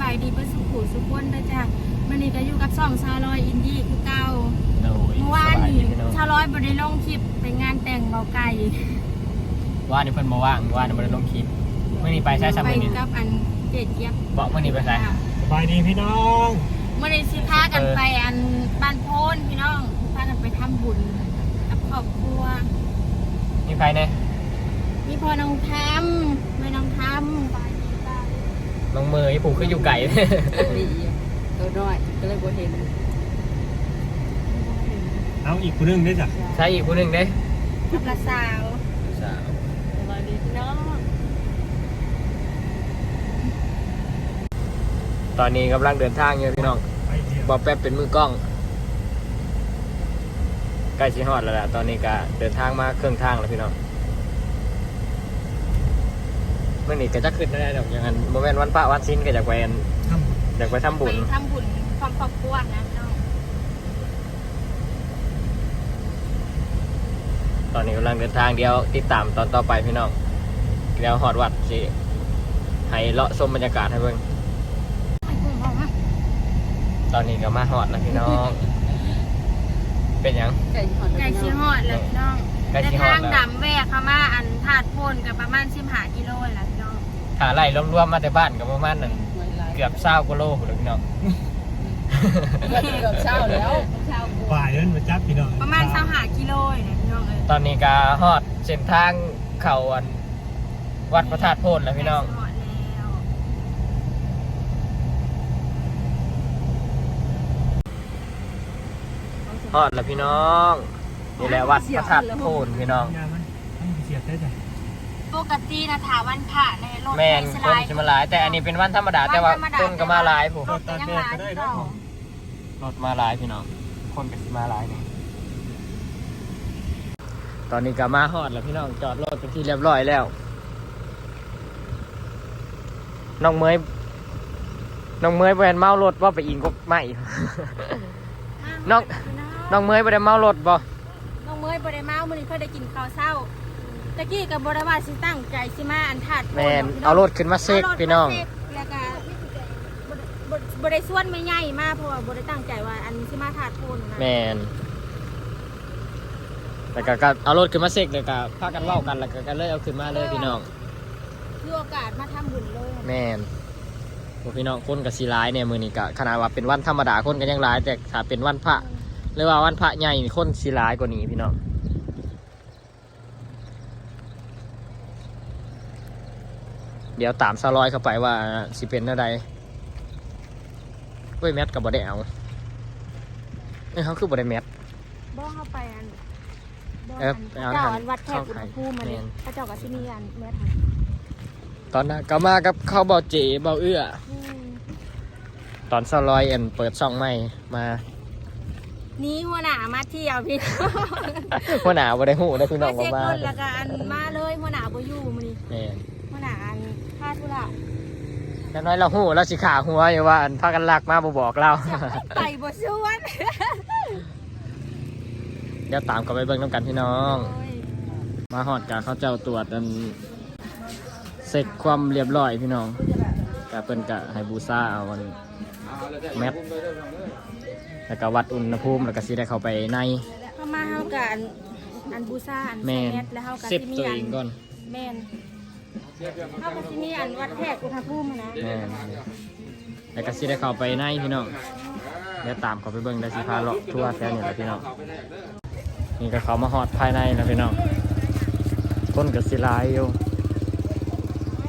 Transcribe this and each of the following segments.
บายดีเพื่อสุขุสุขวนเด้อจ้ะมันนี้ก็อยู่กับสองชาวลอยอินดี้คือเก่าโดยเมื่อวานสบายนี่ดีพี่น้องชาวลอยบ่ได้ลงคลิปไปงานแต่งเบาไก่ว่านี่เพิ่นมาว่างว่านี่บ่ได้ลงคลิปเมื่อนี้ไปใช้สามไปมื้อนี้กับอันเจ็ดเย็บบอกเมื่อนี้ไปใช้สบายดีพี่น้องเมื่อนี้สิพากันไปอันบ้านโพนพี่น้องพากันไปทำบุญกับครอบครัวมีใครเนี่ยมีพ่อน้องทำแม่น้องทำไปไป น้องมือไอ้ปู่คืออยู่ไก่ ดีตัวน้อยก็เลยบ่เห็นเอาอีกคนนึงได้จ้ะใช้อีกผู้หนึงเด้กับละสาวสาวสวัสดีพี่น้องตอนนี้กำลังเดินทางอยู่พี่น้องไปเที่ยวบอแป๊บเป็นมือกล้องใกล้ชิฮอดแล้วล่ะตอนนี้ก็เดินทางมาเครื่องทางแล้วพี่น้องเมื่อนี้ก็จะขึ้นได้ดอกอย่างนั้นโมเมนต์วันพระวันสิ้นก็อยากไปอันทำอยากไปทำบุไปญทำบุญความครอบครัวนะพี่น้องตอนนี้กำลังเดินทางเดียวติดตามตอนต่อไปพี่น้องแล้วฮอดวัดสิให้เลาะชมบรรยากาศให้เบิ่งไปบุญบอกว่าตอนนี้ก็มาฮอดแล้วพี่น้อง เป็นหยัง ไก่หอดไก่ชีฮอดเลยพี่น้องใกล้แต่ชิฮอทาดงแล้ว ดำแวกเข้ามาอันถาดโพนกับประมาณสิบหากิโลแหละพี่น้อง ถ้าไล่รวมๆมาแต่บ้านก็ประมาณนั้นเกือบเศร้ากว่าโลพุ่นแหล้วพี่น้องเกือบเช้าแล้วเช้าบ่ายเดินมาจับพี่น้องประมาณสามหากิโลเนี่ยพี่น้องเลยตอนนี้ก็ฮอดเส้นทางเข้าอันวัดพระธาตุโพนแล้วพี่น้องไก่ชีฮอดแล้วฮอดแล้วพี่น้องนี่แหละวัดพระธาตุโพนพี่น้องงานมันมันเสียบได้จ้ะ ปกตินะถาวันพระในรถแม่นไฟสคนลายจะมาหลาย แต่อันนี้เป็นวันธรรมดาแต่ว่าคนก็มาหลายผู้รถก็ยังหลายที่เก่ารถมาหลายพี่น้องคนก็สิมาหลายนี่ตอนนี้ก็มาฮอดแล้วพี่น้องจอดรถเป็นที่เรียบร้อยแล้วน้องเมยน้องเมยแวนเมารถว่าไปอิงก็ไม่ น้อง น้องเมยไปได้เมารถบ่น้องเมยบ่ได้เมามื้อนี้เพิ่นได้กินข้าวเช้า ตะกี้ก็บ่ได้ว่าสิตั้งใจสิมาอันถาดโพแมนพี่เอารถขึ้นมาเซ็การถพี่น้องมาเซ็กแล้วก็บ่บ่บ่ได้ส่วนไม่ใหญ่มากเพราะว่าบ่ได้ตั้งใจว่าอันนี้สิมาถาดโพนนะแมนแต่ก็ก็เอารถขึ้นมาเซ็กเลยก็พากันเว้ากันแล้วก็ก็เลยเอาขึ้นมาเลยพี่น้อง คือโอกาสมาทำบุญเลยแมนพวกพี่น้องคนกับสีร้ายเนี่ยมือนี้ก็ขนาดว่าเป็นวันธรรมดาคนก็ยังร้าย แต่ถ้าเป็นวันพระหรือว่าวันพระใหญ่นี่คนสีร้ายกว่านี้พี่น้อง เดี๋ยวตามซาลอยเข้าไปว่าสิเป็นอะไรเว้ยแมทกับบอได้เอาเอ้ยเขาคือบอได้แมทบ่เข้าไปอันบ่เออไปเอาเจ้าทางอันวัดแขกอุณหภูมิมาแม่เนี่ยนพระเจ้าก็สิมีอันแม่ทตอนนั้นก็มากับเขาเบาเจ๋เบาเอื้อำตอนซาลอยเอ็นเปิดช่องใหม่มานี่หัวหน้ามาเที่ยวพี่น้องหัวหนาวบ่ได้หูได้พี่น้องมามาเช็คมาคนแล้วก็อันมาเลยหัวหน้าบ่อยู่มื้อนี้ แม่นหัวหน้าอันพาธุระอย่างน้อยเราหูเราสิขาหัวอยู่ว่าอันพากันลักมาบ่บอกเรา ไปบ่ชวนเดี๋ยวตามกันไปเบิ่งน้ำกันพี่น้องโอ้ยมาหอดกับเขาเจ้าตรวจอันเซ็กความเรียบร้อยพี่น้องกะเพิ่นกะให้บูซ่าเอาอันแมทแล้วก็วัดอุณหภูมิแล้วก็สิได้เข้าไปในเข้ามาเฮากับอันอันบูซ่าอันแม่นแมทแล้วเฮากับเซฟสิมีตัวอัเอนงก่อนแม่น เฮาก็สิมีอันวัดแขกอุณหภูมิอะนะแม่นแล้วก็สิได้เข้าไปในพี่น้องเดี๋ยวตามเขาไปเบิ่งได้สิพาเลาะทั่วแถวนี้แหละพี่น้องนี่ก็เขามาหอดภายในแล้วพี่น้องคนก็สิหลายอยู่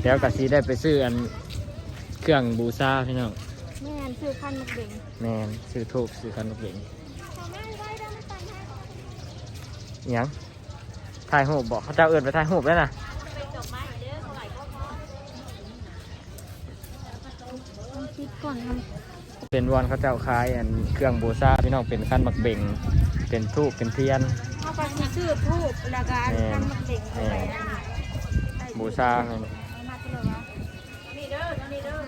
เดี๋ยวก็สิได้ไปซื้ออันเครื่องบูซ่าพี่น้องแม่นคือคันมักเบ่งแมนซื้อทูบซื้อขนมเก่งอิหยังถ่ายหูปบอกเขาเจ้าเอินไปถ่ายหูปแล้วนะ ต้ องคิดก่อนทเป็นวันเขาเจ้าคายอันเครื่องบูชาพี่น้องเป็นขั้นมักเบ่งเป็นทูบเป็นเทียนำเฮาก็สิซื้อทูบแล้วก็อันคันมักเบ่งเอาไปอันใส่บูชาให้เอามาเท่าไหร่วะนี่เด้อนี่เด้อ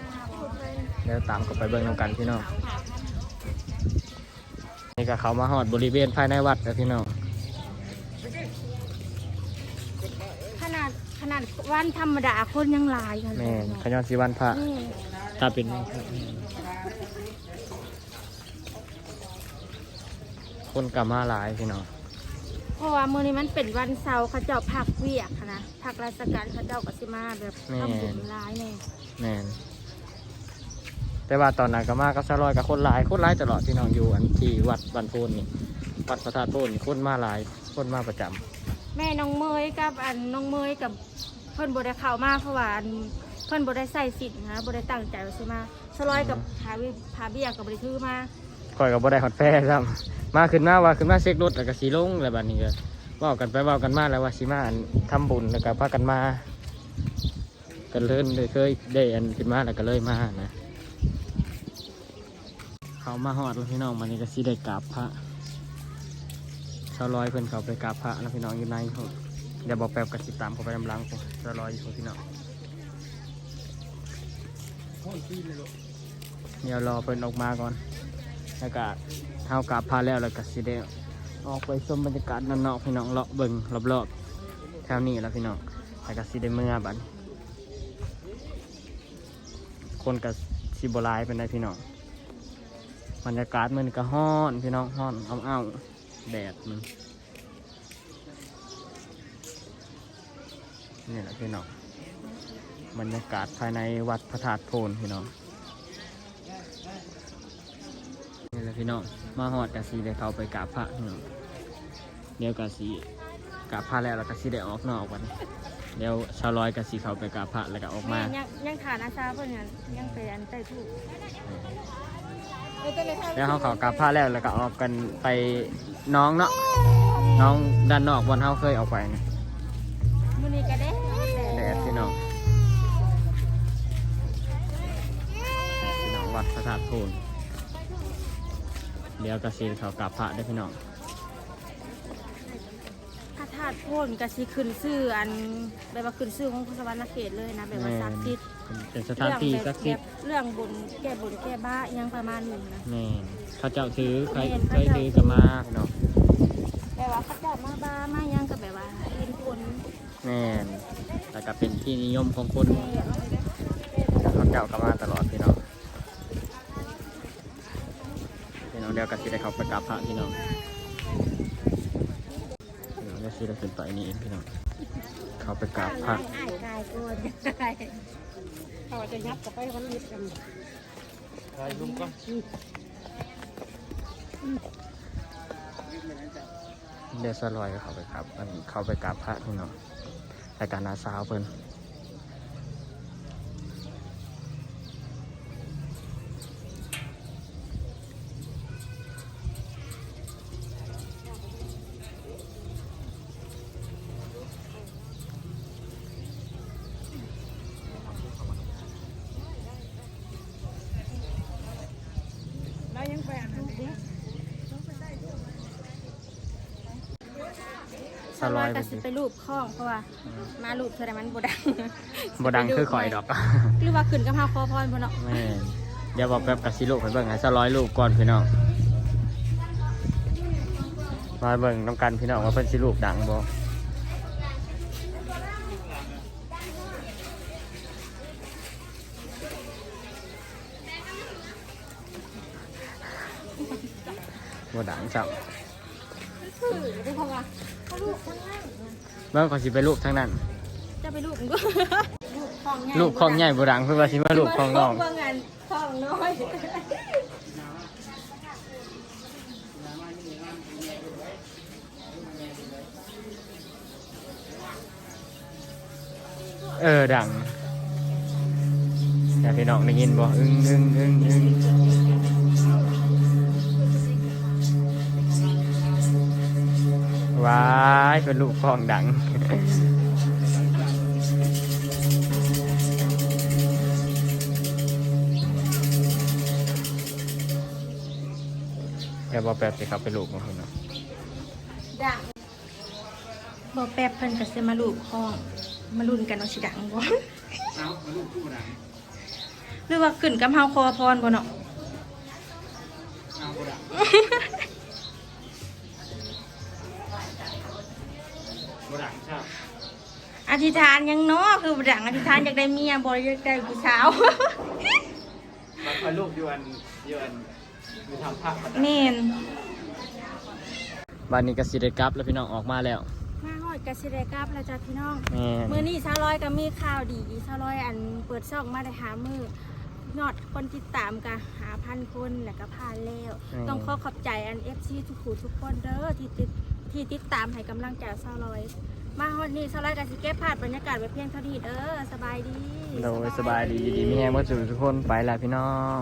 แล้วตามเขาไปเบิ่งนำกันพี่น้องนี่ก็เขามาหอดบริเวณภายในวัดแล้วพี่น้องขนาดขนาดวันธรรมดาคนยังหลายกันแม่นขย้อนสีวันพระนี่ ถ้าเป็นคนกลับมาหลายพี่น้องเพราะว่ามื้อนี้มันเป็นวันเสาร์เขาเจ้าพักเวียกหั้นนะพักราชการเขาเจ้าก็สิมาแบบทำบุญร้ายแน่แม่นแต่ว่าตอนนั้นก็มากับสลอยกับคนหลายคนหลายตลอดพี่น้องอยู่อันที่วัดบันโพนนี่วัดพระธาตุโพนนี่คนมาหลายคนมาประจำแม่น้องเมยกับอันน้องเมยกับเพิ่นบ่ได้เข้ามาเพราะว่าอัน เพิ่นบ่ได้ใส่สินนะบ่ได้ตั้งใจว่าสิมาสลอยกับพาวิพาเบี้ยกับบ่ได้ถือมาคอยกับบ่ได้ฮอดแพ้ซ้ำมาขึ้นมาว่าขึ้นมาเช็ครถแล้วก็สีลงแล้วบัดนี้ก็เว้ากันไปเว้ากันมาแล้วว่าสิมาอันทำบุญแล้วก็พากันมากันเลิ่นเลยเคยได้อันขึ้นมาแล้วก็เลยมานะเขามาฮอดแล้วพี่น้องมันนี้ก็สิได้กราบพระชาวลอยเพิ่นเขาไปกราบพระแล้วพี่น้องอยู่ในพุ่นเดี๋ยวบอกแป๊บก็สิตามเขาไปนำหลังพุ่นชาวลอยอยู่พุ่นพี่น้อง เดี๋ยวรอเพิ่นออกมาก่อนแล้วก็เท่ากับพาแล้วแล้วก็สิได้ออกไปชมบรรยากาศนานนอกพี่น้องเลาะเบิ่งรอบๆแถวนี้แล้วพี่น้องแล้วก็สิได้เมื่อบัดนี้คนก็สิบลายเป็นไดพี่น้องบรรยากาศมันก็ฮ้อนพี่น้องฮ้อนอ้าวอ้าวๆแดดมันนี่แหละพี่น้อง บรรยากาศภายในวัดพระธาตุโพนพี่น้องนี่แหละพี่น้องมาหอดกะสีได้เข้าไปกราบพระพี่น้องเดี๋ยวกะสีกราบพระแล้วแล้วกะสีได้ออกนอกวันเดี๋ยวชาวร้อยกะสีเข้าไปกราบพระแล้วก็ออกมาแม่ยังยังฐานอาซาเพิ่นยังยังไปอันใต้ถูกแล้วเขาเขากราบพระแล้วแล้วก็ออกกันไปน้องเนาะน้องด้านนอกบนเขาเคยออกไปนะมื้อนี้ก็แดดแดาตุโพนเดี๋ยวกะสีเขากราบพระได้อพี่น้องพระธาตุโพนก็สิขึ้นชื่ออันแบบว่าขึ้นชื่อของพุทธวรรณเขตเลยนะแบบว่าศักดิ์สิทธิ์เป็นสถานที่ศักดิ์สิทธิ์เรื่องบุญแก้บุญแก้บ้าอิหยังประมาณนี้นะ แม่นเข้าเจ้าถือใครเคยถือกันมาพี่น้องแบบว่าเขาเจ้ามาบ้ามาอิหยังก็แบบว่าเห็นคนแม่นแต่ก็เป็นที่นิยมของคนเขาเจ้ากันมาตลอดพี่น้อง พี่น้องเดียวกันสิได้เขาไปกราบพระพี่น้องพี่น้องเดี๋ยวสิได้ขึ้นไปนี่เองพี่น้องเขาไปกราบพระอ้ายกายโกนเขาจะยับกับไปวันนี้กันเดี๋ยวสลอยเขาไปกราบอันเขาไปกราบพระพี่น้องรายการนาสาวเพิ่น แล้วยังไปอันนั้นเด้ สลอยก็เป็นสิไปรูปข้องเพราะว่ามารูปเท่าไรมันบ่ดังบดังคือข่อยดอกหรือว่าขึ้นกับเฮาขอพรบ่เนาะแม่นเดี๋ยวบอกแป๊บกับสิลูกไปเบิ่งให้สร้อยลูกก่อนพี่น้องมาเบิ่งน้ำกันพี่น้องว่าเพิ่นสิลูกดังบ่บ่ดังจับ คือเพราะว่า เขารูปข้างล่างเบิ่งขอยสิไปลูกทั้งนั้น จะไปรูปมันก็รูปของใหญ่ลูกของใหญ่บ่ดังเพิ่นว่าสิมาลูกของน้อง เบิ่งอันของน้อยเออดังแต่พี่น้องได้ยินบ่อึ้งอึ้งอึ้งอึ้ง เป็นลูกของดังแค่บอแป๊บสิครับเป็นลูกของคุณเนาะดังบ่แป๊บเพิ่นก็สิมารูปข้องมาลุ้นกันว่าสิดังบ่หรือว่าขึ้นกับเฮาขอพรบ่เนาะ ธิษฐานหยังเนาะคือบ่ดังอธิษฐานอยากได้เมียบ่อยากได้ผู้สาวคอยลูกยวนยวนมีทำภาพเมนบ้านนี้ก็สิได้กลับแล้วพี่น้องออกมาแล้วมาฮอดกสิเดกับแล้วจ้ะพี่น้องแม่มื้อนี้ชาวลอยก็มีข่าวดีชาวลอยอันเปิดช่องมาได้หามือยอดคนติดตามก็หาพันคนแล้วก็ผ่านแล้ว ต้องขอขอบใจอัน FC ทุกผู้ทุกคนเด้อที่ติดที่ติดตามให้กำลังใจชาวลอย มาฮอดนี้ชาวลด์ก็สิเก็บภาพบรรยากาศไว้เพียงเท่านี้เด้อสบายดี โดยสบายดีอยู่ดีมีแฮงว่าสุขทุกคนไปแล้วพี่น้อง